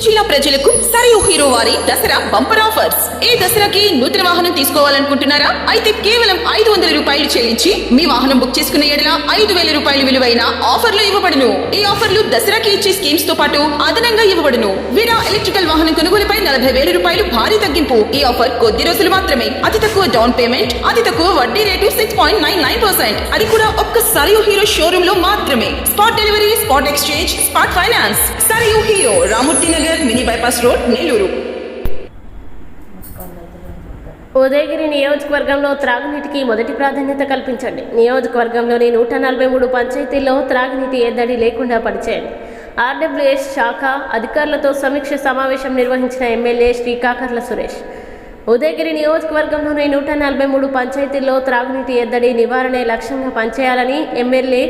నెల్లూరు జిల్లా ప్రజలకు సరియు హీరో వారి దసరా బంపర్ ఆఫర్స్ ఈ దసరాకి నూతన వాహనం తీసుకోవాలనుకుంటున్నారా? అయితే కేవలం ఐదు వందల రూపాయలు చెల్లించి మీ వాహనం బుక్ చేసుకున్న ఎడల ఐదు వేల రూపాయలు విలువైన ఆఫర్లు ఇవ్వబడును. ఈ ఆఫర్లు దసరాకి ఇచ్చే స్కీమ్స్తో పాటు అదనంగా ఇవ్వబడును. వీరా ఎలక్ట్రికల్ వాహనం కొనుగోలుపై నలభై వేల రూపాయలు భారీ తగ్గింపు. ఈ ఆఫర్ కొద్ది రోజులు మాత్రమే. అతి తక్కువ డౌన్ పేమెంట్ అతి తక్కువ వడ్డీ rate six point nine nine percent అది కూడా ఒక్క సరియు హీరో షోరూమ్లో మాత్రమే. Spot delivery spot exchange spot finance Sarayu Hero Ramurthy Nagar mini bypass road Nellore. Udayagiri నియోజకవర్గంలో త్రాగునీటికి మొదటి ప్రాధాన్యత కల్పించండి. నియోజకవర్గంలోని నూట నలభై మూడు పంచాయతీల్లో త్రాగునీటి ఎద్దడి లేకుండా పనిచేయండి. ఆర్డబ్ల్యూఎస్ శాఖ అధికారులతో సమీక్ష సమావేశం నిర్వహించిన ఎమ్మెల్యే శ్రీకాకర్ల సురేష్. ఉదయగిరి నియోజకవర్గంలోని నూట నలభై మూడు పంచాయతీల్లో త్రాగునీటి ఎద్దడి నివారణే లక్ష్యంగా పనిచేయాలని ఎమ్మెల్యే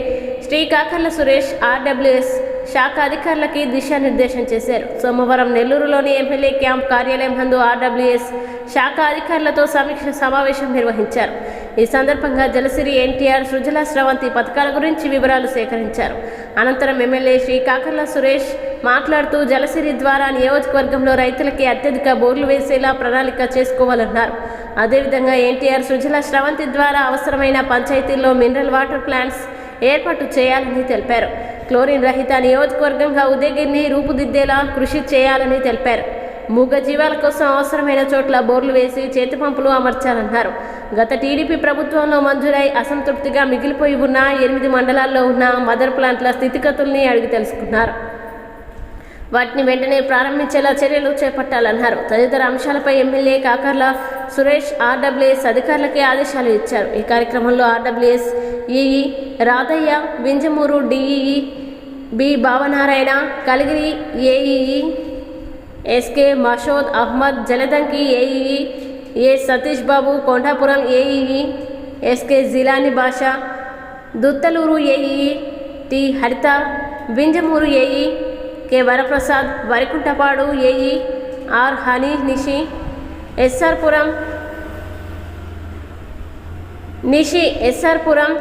శ్రీకాకర్ల సురేష్ ఆర్డబ్ల్యూఎస్ శాఖ అధికారులకి దిశానిర్దేశం చేశారు. సోమవారం నెల్లూరులోని ఎమ్మెల్యే క్యాంప్ కార్యాలయం నందు ఆర్డబ్ల్యూఎస్ శాఖ అధికారులతో సమీక్ష సమావేశం నిర్వహించారు. ఈ సందర్భంగా జలసిరి ఎన్టీఆర్ సృజల స్రవంతి పథకాల గురించి వివరాలు సేకరించారు. అనంతరం ఎమ్మెల్యే శ్రీ కాకర్ల సురేష్ మాట్లాడుతూ జలసిరి ద్వారా నియోజకవర్గంలో రైతులకి అత్యధిక బోర్లు వేసేలా ప్రణాళిక చేసుకోవాలన్నారు. అదేవిధంగా ఎన్టీఆర్ సృజల స్రవంతి ద్వారా అవసరమైన పంచాయతీల్లో మినరల్ వాటర్ ప్లాంట్స్ ఏర్పాటు చేయాలని తెలిపారు. క్లోరిన్ రహిత నియోజకవర్గంగా ఉదయగిరిని రూపుదిద్దేలా కృషి చేయాలని తెలిపారు. మూగ జీవాల కోసం అవసరమైన చోట్ల బోర్లు వేసి చేతి పంపులు అమర్చాలన్నారు. గత టీడీపీ ప్రభుత్వంలో మంజూరై అసంతృప్తిగా మిగిలిపోయి ఉన్న ఎనిమిది మండలాల్లో ఉన్న మదర్ ప్లాంట్ల స్థితిగతుల్ని అడిగి తెలుసుకున్నారు. వాటిని వెంటనే ప్రారంభించేలా చర్యలు చేపట్టాలన్నారు. తదితర అంశాలపై ఎమ్మెల్యే కాకర్ల సురేష్ ఆర్డబ్ల్యూఎస్ అధికారులకే ఆదేశాలు ఇచ్చారు. ఈ కార్యక్రమంలో RWS EE Radhaiah Vinjamuru DEE B Bhavanarayana Kaligiri AEE SK Mashod Ahmed Jaladanki AEE A Satish Babu Kondapuram AEE SK Jilani Basha Duttaluru AEE T Haritha Vinjamuru AE K Varaprasad Varikuntapadu AE R Hanishi SR Puram Nishi SR Puram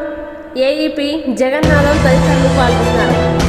AE P Jagannatham తదితరులు పాల్గొన్నారు.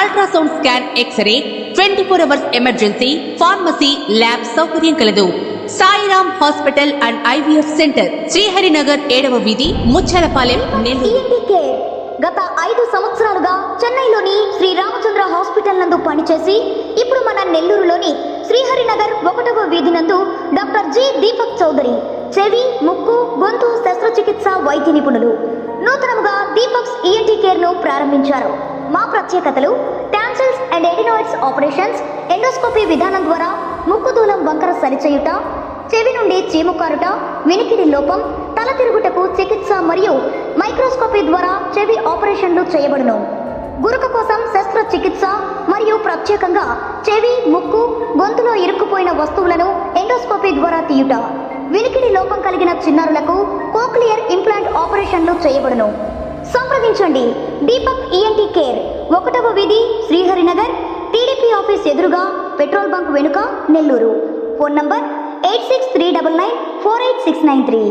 ultrasound scan X-ray twenty four hours emergency pharmacy lab సౌకర్యం కలదు. Sairam hospital and IVF centre Sriharinagar ఏడవ వీధి Muchalapalem Nellore. Care గత ఐదు సంవత్సరాలుగా చెన్నైలోని శ్రీ రామచంద్ర హాస్పిటల్ నందు పనిచేసి ఇప్పుడు మన నెల్లూరులోని శ్రీహరినగర్ ఒకటవ వీధి నందు డాక్టర్ జి దీపక్ చౌదరి చెవి ముక్కు గొంతు శస్త్రచికిత్స వైద్య నిపుణులు. నూతనంగా దీపక్స్ ఈఎన్టీ కేర్ను ప్రారంభించారు. మా ప్రత్యేకతలు tonsils and adenoids operations endoscopy విధానం ద్వారా ముక్కు దూలం వంకర సరిచేయుట చెవి నుండి చీము కారుట వినికిడి లోపం తల తిరుగుటకు చికిత్స మరియు మైక్రోస్కోపీ ద్వారా చెవి ఆపరేషన్లు చేయబడును. గురుక కోసం శస్త్రచికిత్స మరియు ప్రత్యేకంగా చెవి ముక్కు గొంతులో ఇరుక్కుపోయిన వస్తువులను ఎండోస్కోపీ ద్వారా తీయుట వినికిడి లోపం కలిగిన చిన్నారులకు కోక్లియర్ ఇంప్లాంట్ ఆపరేషన్లు చేయబడును. సంప్రదించండి. దీపక్ ఈఎన్టీ కేర్ ఒకటవ వీధి శ్రీహరినగర్. టీడీపీ ఆఫీస్ ఎదురుగా పెట్రోల్ బంక్ వెనుక Nellore. Phone number eight six three double nine four eight six nine three.